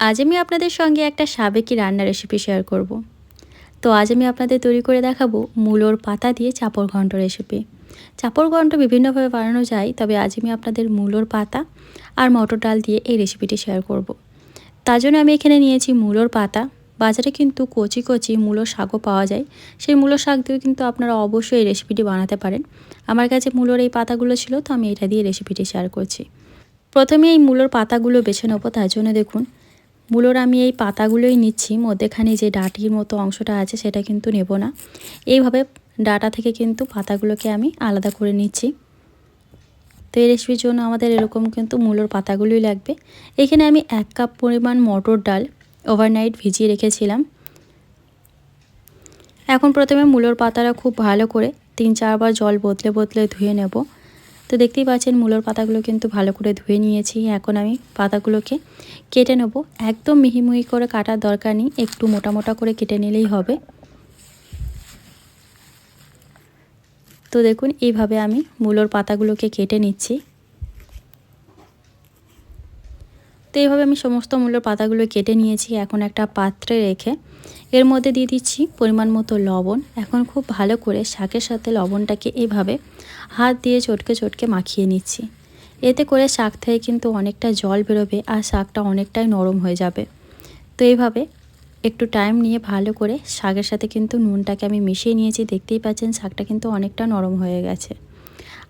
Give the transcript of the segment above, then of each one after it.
আজ আমি আপনাদের সঙ্গে একটা সাবেকি রান্নার রেসিপি শেয়ার করব। তো আজ আমি আপনাদের তৈরি করে দেখাবো মূলোর পাতা দিয়ে চাপড় ঘণ্ট রেসিপি চাপড় ঘণ্ট বিভিন্নভাবে বানানো যায়, তবে আজ আমি আপনাদের মূলোর পাতা আর মটর ডাল দিয়ে এই রেসিপিটি শেয়ার করব। তার জন্য আমি এখানে নিয়েছি মূলোর পাতা। বাজারে কিন্তু কচি কচি মূলো শাকও পাওয়া যায়। সেই মূলো শাক দিয়েও কিন্তু আপনারা অবশ্যই এই রেসিপিটি বানাতে পারেন। আমার কাছে মূলোর এই পাতাগুলো ছিল, তো আমি এটা দিয়ে রেসিপিটি শেয়ার করছি। প্রথমে এই মূলোর পাতাগুলো বেছে নেব, তার জন্য দেখুন মূলোর আমি এই পাতাগুলোই নিচ্ছি, মধ্যেখানে যে ডাটির মতো অংশটা আছে সেটা কিন্তু নেব না। এইভাবে ডাটা থেকে কিন্তু পাতাগুলোকে আমি আলাদা করে নিচ্ছি। তো এই রেসিপির জন্য আমাদের এরকম কিন্তু মূলোর পাতাগুলোই লাগবে। এখানে আমি এক কাপ পরিমাণ মটর ডাল ওভারনাইট ভিজিয়ে রেখেছিলাম। এখন প্রথমে মূলোর পাতাটা খুব ভালো করে তিন চারবার জল বদলে বদলে ধুয়ে নেব। তো দেখতেই পাচ্ছেন মূলোর পাতাগুলো কিন্তু ভালো করে ধুয়ে নিয়েছি। এখন আমি পাতাগুলোকে কেটে নেব। একদম মিহিমুহি করে কাটার দরকার নেই, একটু মোটা মোটা করে কেটে নিলেই হবে। তো দেখুন, এইভাবে আমি মূলোর পাতাগুলোকে কেটে নিচ্ছি। তো এইভাবে আমি সমস্ত মূলোর পাতাগুলো কেটে নিয়েছি, এখন একটা পাত্রে রেখে। এর মধ্যে দিয়ে দিচ্ছি পরিমাণ মতো লবণ। এখন খুব ভালো করে শাকের সাথে লবণটাকে এভাবে হাত দিয়ে চটকে চটকে মাখিয়ে নিচ্ছি। এতে করে শাক থেকে কিন্তু অনেকটা জল বেরোবে আর শাকটা অনেকটাই নরম হয়ে যাবে। তো এইভাবে একটু টাইম নিয়ে ভালো করে শাকের সাথে কিন্তু নুনটাকে আমি মিশিয়ে নিয়েছি, দেখতেই পাচ্ছেন শাকটা কিন্তু অনেকটা নরম হয়ে গেছে।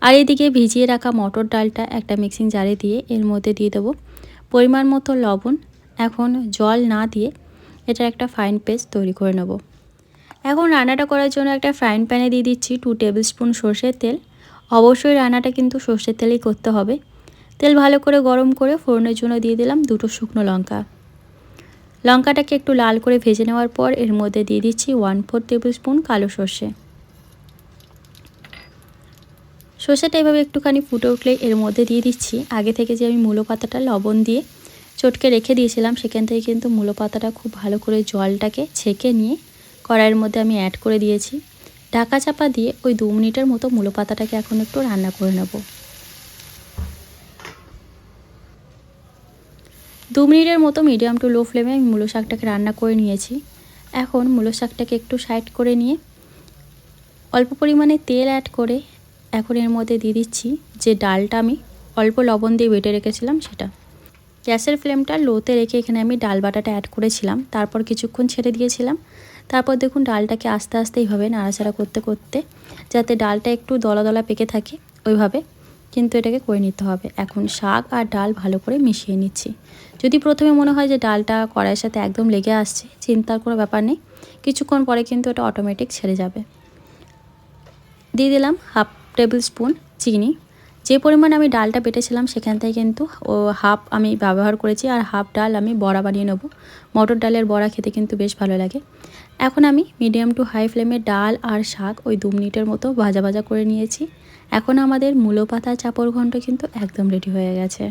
আর এদিকে ভিজিয়ে রাখা মটর ডালটা একটা মিক্সিং জারে দিয়ে এর মধ্যে দিয়ে দেবো পরিমাণ মতো লবণ এখন জল না দিয়ে এটা একটা ফাইন পেস্ট তৈরি করে নেব। এখন রান্নাটা করার জন্য একটা ফ্রাইং প্যানে দিয়ে দিচ্ছি টু টেবিল স্পুন সর্ষের তেল। অবশ্যই রান্নাটা কিন্তু সর্ষের তেলেই করতে হবে। তেল ভালো করে গরম করে ফোড়নের জন্য দিয়ে দিলাম দুটো শুকনো লঙ্কা। লঙ্কাটাকে একটু লাল করে ভেজে নেওয়ার পর এর মধ্যে দিয়ে দিচ্ছি ওয়ান ফোর টেবিল স্পুন কালো সর্ষে। সর্ষেটা এভাবে একটুখানি ফুটে উঠলে এর মধ্যে দিয়ে দিচ্ছি। আগে থেকে যে আমি মূলো পাতাটা লবণ দিয়ে চটকে রেখে দিয়েছিলাম, সেখান থেকে কিন্তু মূলো পাতাটা খুব ভালো করে জলটাকে ছেঁকে নিয়ে কড়াইয়ের মধ্যে আমি অ্যাড করে দিয়েছি। ঢাকা চাপা দিয়ে ওই দু মিনিটের মতো মূলো পাতাটাকে এখন একটু রান্না করে নেব। দু মিনিটের মতো মিডিয়াম টু লো ফ্লেমে আমি মূলো শাকটাকে রান্না করে নিয়েছি। এখন মূলো শাকটাকে একটু সাইড করে নিয়ে অল্প পরিমাণে তেল অ্যাড করে এখন এর মধ্যে দিয়ে দিচ্ছি যে ডালটা আমি অল্প লবণ দিয়ে বেটে রেখেছিলাম সেটা। গ্যাসের ফ্লেমটা লোতে রেখে এখানে আমি ডাল বাটাটা অ্যাড করেছিলাম, তারপর কিছুক্ষণ ছেড়ে দিয়েছিলাম। তারপর দেখুন ডালটাকে আস্তে আস্তে এইভাবে নাড়াচাড়া করতে করতে যাতে ডালটা একটু দলা দলা পেকে থাকে, ওইভাবে কিন্তু এটাকে করে নিতে হবে। এখন শাক আর ডাল ভালো করে মিশিয়ে নিচ্ছি। যদি প্রথমে মনে হয় যে ডালটা কড়াইয়ের সাথে একদম লেগে আসছে, চিন্তার কোনো ব্যাপার নেই। কিছুক্ষণ পরে কিন্তু এটা অটোমেটিক ছেড়ে যাবে। দিয়ে দিলাম হাফ টেবিল স্পুন চিনি। যে পরিমাণ আমি ডালটা বেটেছিলাম সেখান থেকে কিন্তু ও হাফ আমি ব্যবহার করেছি আর হাফ ডাল আমি বড়া বানিয়ে নেব। মটর ডালের বড়া খেতে কিন্তু বেশ ভালো লাগে। এখন আমি মিডিয়াম টু হাই ফ্লেমে ডাল আর শাক ওই দু মিনিটের মতো ভাজা ভাজা করে নিয়েছি। এখন আমাদের মূলো পাতা চাপড় ঘন্ট কিন্তু একদম রেডি হয়ে গেছে।